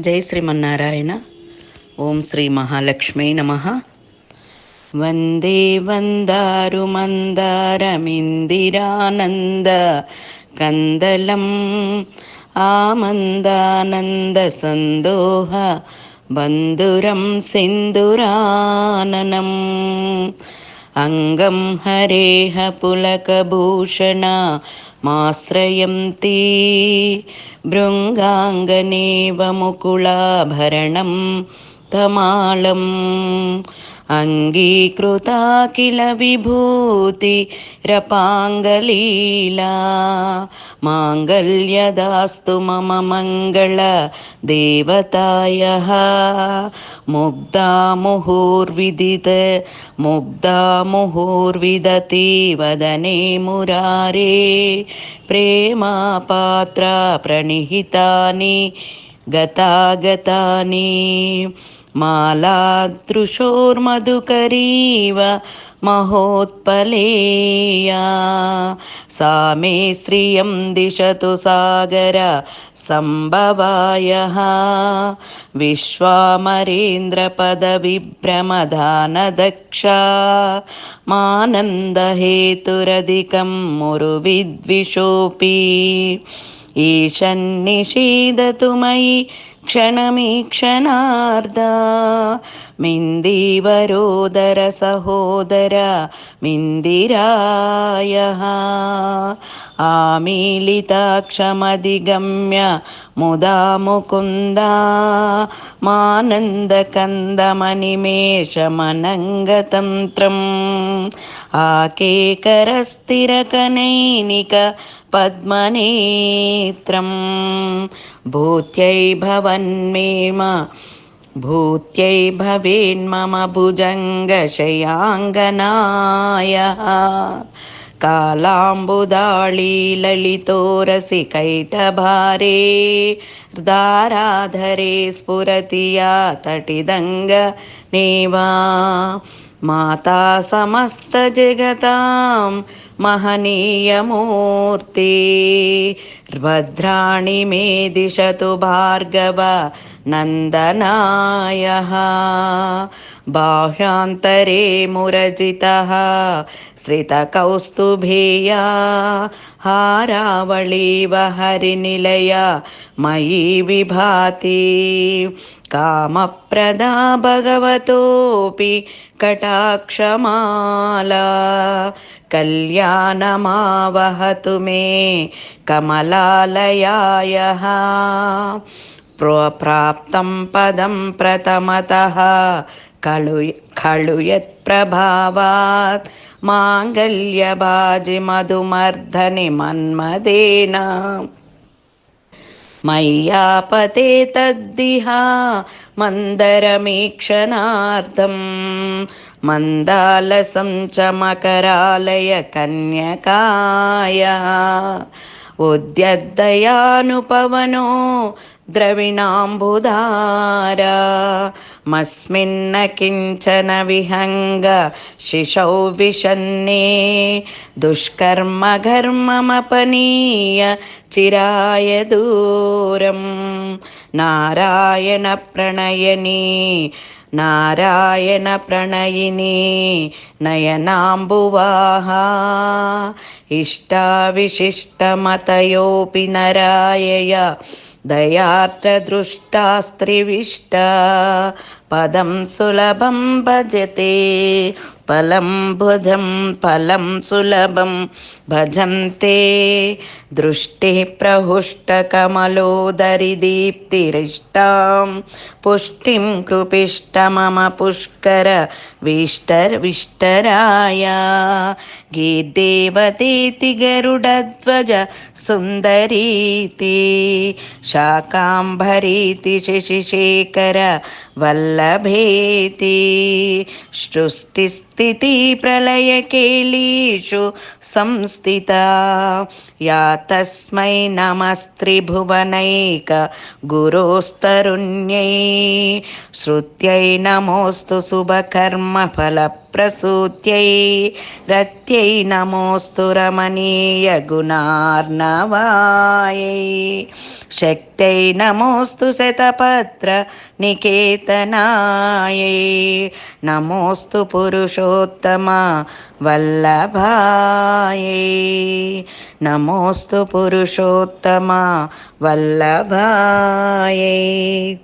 జై శ్రీమన్నారాయణ ఓం శ్రీ మహాలక్ష్మీ నమ వందే వందారు మందారమిందిరానంద కందలం ఆమందానంద సందోహ బంధురం సింధురాననం అంగం హరేహ పులకభూషణ माश्रयन्ती। भृङ्गाङ्गनेव मुकुलाभरणं तमालम्। अङ्गीकृता किल विभूतिरपाङ्गलीला माङ्गल्यदास्तु मम मङ्गल देवतायः। मुग्धा मुहुर्विदित मुग्धा मुहुर्विदति वदने मुरारे। प्रेमापात्रा प्रणिहितानि गतागतानि मालादृशोर्मधुकरीव महोत्पलेया। सा मे श्रियं दिशतु सागर सम्भवायः। विश्वामरेन्द्रपदविभ्रमधानदक्षा। मानन्दहेतुरधिकं मुरुविद्विषोऽपि। ईशन्निषीदतु मयि क्षणमीक्षणार्धा। मिन्दिवरोदर सहोदर मिन्दिरायः। आमीलिताक्षमधिगम्य मुदा मुकुन्दा मानन्दकन्दमनिमेषमनङ्गतन्त्रम् आकेकरस्थिरकनैनिक पद्मनेत्रं भूत्यै भवन्मेम भूत्यै भवेन्मम भुजङ्गशयाङ्गनायः। कालाम्बुदाळी ललितोरसि कैटभारे दाराधरे स्फुरति या तटिदङ्ग नेवा। माता समस्तजगतां महनीयमूर्ति भद्राणि मे दिशतु भार्गव नन्दनायः। बाह्यान्तरे मुरजितः। श्रितकौस्तुभेया। हारावळीव हरिनिलय। मयि विभाति। कामप्रदा भगवतोऽपि कटाक्षमाला। कल्याणमावहतु मे कमलालयायः ప్రాప్తం పదం ప్రథమత ఖలు ఖలు యత్ప్రభావాత్ మాంగల్యబాజి మధుమర్ధని మన్మదేన మయ్యాపతే తద్దిహా మందరమీక్షణార్థం మందాలసం చ మకరాలయ కన్యకాయ ఉద్యద్దయానుపవనో मस्मिन्न किञ्चन विहङ्ग शिशौ विशन्ने दुष्कर्मघर्ममपनीय चिराय दूरं नारायणप्रणयनी नारायणप्रणयिनी नयनाम्बुवाहा इष्टाविशिष्टमतयोऽपि नरायय दयार्द्रदृष्टास्त्रिविष्ट पदं सुलभं भजते फलं भुजं फलं सुलभं भजन्ते दृष्टिः प्रहुष्टकमलोदरिदीप्तिरिष्टां पुष्टिं कृपिष्ट मम पुष्कर विष्टर्विष्टराय गीर्देवतेति गरुडध्वज सुन्दरीति शाकाम्भरीति शशिशेखर वल्लभेति। सृष्टिस्थितिप्रलयकेलीषु संस्थिता। या तस्मै नमस्त्रिभुवनैक गुरोस्तरुण्यै। श्रुत्यै नमोऽस्तु ప్రసూత్యై రత్యై నమోస్తు రమణీయ గుణార్ణవాయై. శక్తై నమోస్తు శతపత్ర నికేతనాయై. నమోస్తు పురుషోత్తమ వల్లభాయై. నమోస్తు పురుషోత్తమ వల్లభాయై.